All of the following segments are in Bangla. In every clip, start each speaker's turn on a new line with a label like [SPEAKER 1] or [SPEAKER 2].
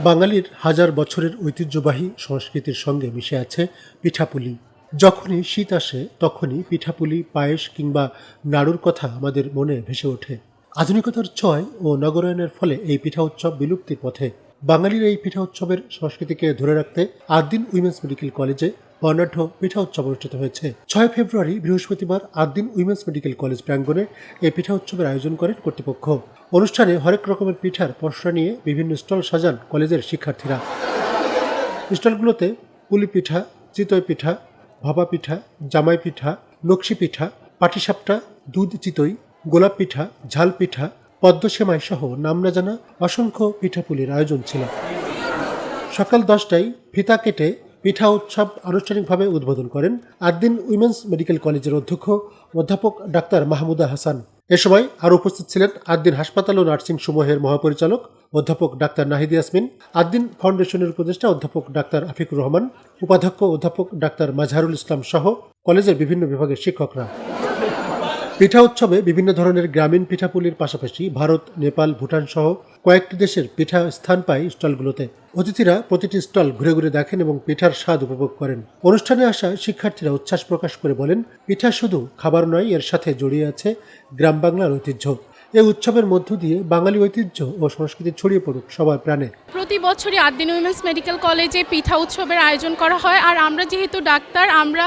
[SPEAKER 1] বাঙালির হাজার বছরের ঐতিহ্যবাহী সংস্কৃতির সঙ্গে মিশে আছে পিঠাপুলি। যখনই শীত আসে, তখনই পিঠাপুলি, পায়েস কিংবা নাড়ুর কথা আমাদের মনে ভেসে ওঠে। আধুনিকতার ছয় ও নগরায়নের ফলে এই পিঠা উৎসব বিলুপ্তির পথে। বাঙালির এই পিঠা উৎসবের সংস্কৃতিকে ধরে রাখতে আট দিন উইমেন্স মেডিকেল কলেজে বর্ণাঢ্য পিঠা উৎসব অনুষ্ঠিত হয়েছে। ছয় ফেব্রুয়ারি, বৃহস্পতিবার আট দিন উইমেন্স মেডিকেল কলেজ প্রাঙ্গণে এই পিঠা উৎসবের আয়োজন করেন কর্তৃপক্ষ। অনুষ্ঠানে হরেক রকমের পিঠার পসরা নিয়ে বিভিন্ন স্টল সাজান কলেজের শিক্ষার্থীরা। স্টলগুলোতে পুলি পিঠা, চিতই পিঠা, ভাপা পিঠা, জামাই পিঠা, নকশি পিঠা, পাটিসাপটা, দুধ চিতই, গোলাপ পিঠা, ঝাল পিঠা পদ্ম সেমাই সহ নাম না জানা অসংখ্য পিঠাপুলির আয়োজন ছিল। সকাল দশটায় ফিতা কেটে পিঠা উৎসব আনুষ্ঠানিকভাবে উদ্বোধন করেন আটদিন উইমেন্স মেডিকেল কলেজের অধ্যক্ষ অধ্যাপক ডাক্তার মাহমুদা হাসান। এ সময় আরও উপস্থিত ছিলেন আটদিন হাসপাতাল ও নার্সিং সমূহের মহাপরিচালক অধ্যাপক ডাক্তার নাহিদ ইয়াসমিন আদ্দিন ফাউন্ডেশনের উপদেষ্টা অধ্যাপক ডাক্তার আফিকুর রহমান, উপাধ্যক্ষ অধ্যাপক ডাক্তার মাজহারুল ইসলাম সহ কলেজের বিভিন্ন বিভাগের শিক্ষকরা। পিঠা উৎসবে বিভিন্ন ধরনের গ্রামীণ পিঠাপুলির পাশাপাশি ভারত, নেপাল, ভুটান সহ কয়েকটি দেশের পিঠা স্থান পায় স্টলগুলোতে। অতিথিরা প্রতিটি স্টল ঘুরে ঘুরে দেখেন এবং পিঠার স্বাদ উপভোগ করেন। অনুষ্ঠানে আসা শিক্ষার্থীরা উচ্ছ্বাস প্রকাশ করে বলেন, পিঠা শুধু খাবার নয়, এর সাথে জড়িয়ে আছে গ্রাম বাংলার ঐতিহ্য। এই উৎসবের মধ্য দিয়ে বাঙালি ঐতিহ্য ও সংস্কৃতি ছড়িয়ে পড়ুক সবার প্রাণে।
[SPEAKER 2] প্রতি বছরই আটদিন উইমেন্স মেডিকেল কলেজে পিঠা উৎসবের আয়োজন করা হয়, আর আমরা যেহেতু ডাক্তার, আমরা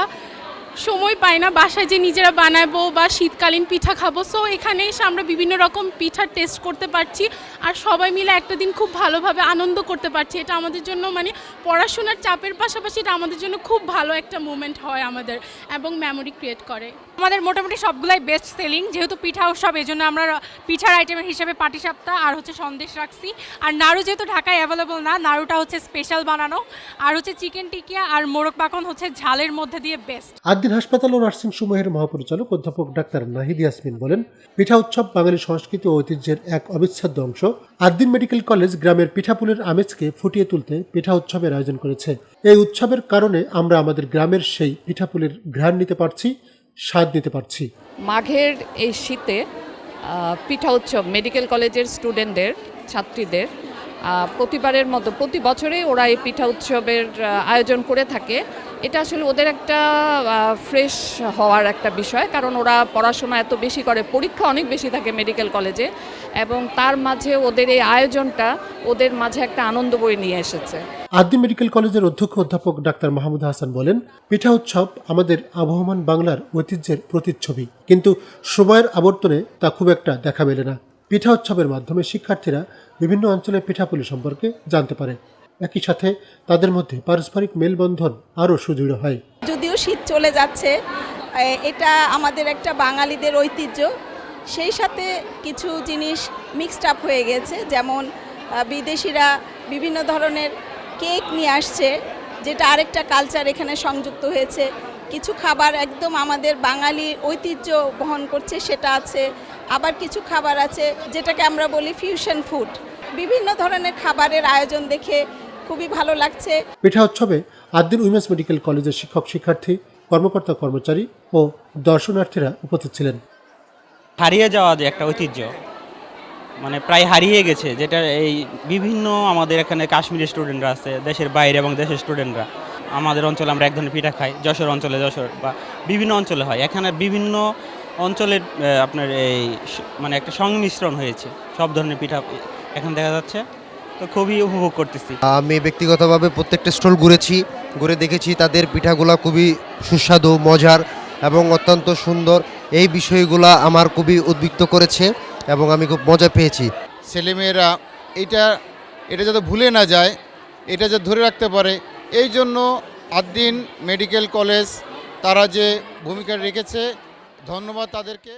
[SPEAKER 2] সময় পাই না বাসায় যে নিজেরা বানাবো বা শীতকালীন পিঠা খাব। সো এখানে এসে আমরা বিভিন্ন রকম পিঠার টেস্ট করতে পারছি আর সবাই মিলে একটা দিন খুব ভালোভাবে আনন্দ করতে পারছি। এটা আমাদের জন্য মানে পড়াশোনার চাপের পাশাপাশি এটা আমাদের জন্য খুব ভালো একটা মুমেন্ট হয় আমাদের এবং মেমোরি ক্রিয়েট করে।
[SPEAKER 3] আমাদের মোটামুটি সবগুলাই বেস্ট সেলিং যেহেতু পিঠা উৎসব এই জন্য আমরা পিঠার আইটেমের হিসেবে পাটিসাপ্তা আর হচ্ছে সন্দেশ রাখছি। আর নাড়ু যেহেতু ঢাকায় অ্যাভেলেবল না নাড়ুটা হচ্ছে স্পেশাল বানানো। আর হচ্ছে চিকেন টিকিয়া আর মোরগ পাকন হচ্ছে ঝালের মধ্যে দিয়ে বেস্ট
[SPEAKER 1] আটদিন হাসপাতাল ও নার্সিং সমূহের মহাপরিচালক অধ্যাপক ডাক্তার নাহিদ ইয়াসমিন বলেন, পিঠা উৎসব বাঙালি সংস্কৃতি ও ঐতিহ্যের এক অবিচ্ছেদ্য অংশ। আটদিন মেডিকেল কলেজ গ্রামের পিঠাপুলের আমেজকে ফুটিয়ে তুলতে পিঠা উৎসবের আয়োজন করেছে। এই উৎসবের কারণে আমরা আমাদের গ্রামের সেই পিঠাপুলির ঘ্রাণ নিতে পারছি, স্বাদ নিতে পারছি।
[SPEAKER 4] মাঘের এই শীতে পিঠা উৎসব মেডিকেল কলেজের স্টুডেন্টদের, ছাত্রীদের প্রতিবারের মতো প্রতি বছরেই ওরা এই পিঠা উৎসবের আয়োজন করে থাকে। এটা আসলে ওদের একটা ফ্রেশ হওয়ার একটা বিষয়। কারণ ওরা পড়াশোনা এত বেশি করে, পরীক্ষা অনেক বেশি থাকে মেডিকেল কলেজে এবং তার মাঝে ওদের এই আয়োজনটা ওদের মাঝে একটা আনন্দ বই নিয়ে এসেছে।
[SPEAKER 1] আদ্দি মেডিকেল কলেজের অধ্যক্ষ অধ্যাপক ডাক্তার মাহমুদ হাসান বলেন, পিঠা উৎসব আমাদের আবহমান বাংলার ঐতিহ্যের প্রতিচ্ছবি। কিন্তু সময়ের আবর্তনে তা খুব একটা দেখা মেলে না। পিঠা উৎসবের মাধ্যমে শিক্ষার্থীরা বিভিন্ন অঞ্চলের পিঠাপুলি সম্পর্কে জানতে পারে। একই সাথে তাদের মধ্যে পারস্পরিক মেলবন্ধন আরও সুদৃঢ় হয়।
[SPEAKER 5] যদিও শীত চলে যাচ্ছে এটা আমাদের একটা বাঙালিদের ঐতিহ্য। সেই সাথে কিছু জিনিস মিক্সড আপ হয়ে গেছে, যেমন বিদেশিরা বিভিন্ন ধরনের কেক নিয়ে আসছে, যেটা আরেকটা কালচার এখানে সংযুক্ত হয়েছে। কিছু খাবার একদম আমাদের বাঙালি ঐতিহ্য বহন করছে, সেটা আছে। আবার কিছু খাবার আছে, যেটাকে আমরা বলি ফিউশন ফুড বিভিন্ন ধরনের খাবারের আয়োজন দেখে খুবই ভালো লাগছে।
[SPEAKER 1] পিঠা উৎসবে আদ্দিন উইমেন্স মেডিকেল কলেজের শিক্ষক শিক্ষার্থী কর্মকর্তা কর্মচারী ও দর্শনার্থীরা উপস্থিত ছিলেন।
[SPEAKER 6] হারিয়ে যাওয়া যে একটা ঐতিহ্য মানে প্রায় হারিয়ে গেছে যেটা এই বিভিন্ন আমাদের এখানে কাশ্মীরি স্টুডেন্টরা আছে দেশের বাইরে এবং দেশের স্টুডেন্টরা আমাদের অঞ্চলে আমরা এক ধরনের পিঠা খাই যশোর অঞ্চলে যশোর বা বিভিন্ন অঞ্চলে হয়। এখানে বিভিন্ন অঞ্চলের আপনার এই মানে একটা সংমিশ্রণ হয়েছে সব ধরনের পিঠা এখন দেখা যাচ্ছে। তো খুবই উপভোগ করতেছি।
[SPEAKER 7] আমি ব্যক্তিগতভাবে প্রত্যেকটা স্টল ঘুরেছি ঘুরে দেখেছি তাদের পিঠাগুলা খুবই সুস্বাদু মজার এবং অত্যন্ত সুন্দর। এই বিষয়গুলা আমার খুবই উদ্বুদ্ধ করেছে এবং আমি খুব মজা পেয়েছি।
[SPEAKER 8] ছেলেমেয়েরা এটা এটা যাতে ভুলে না যায় এটা যাতে ধরে রাখতে পারে এই জন্য আদ্দিন মেডিকেল কলেজ তারা যে ভূমিকা রেখেছে ধন্যবাদ তাদেরকে।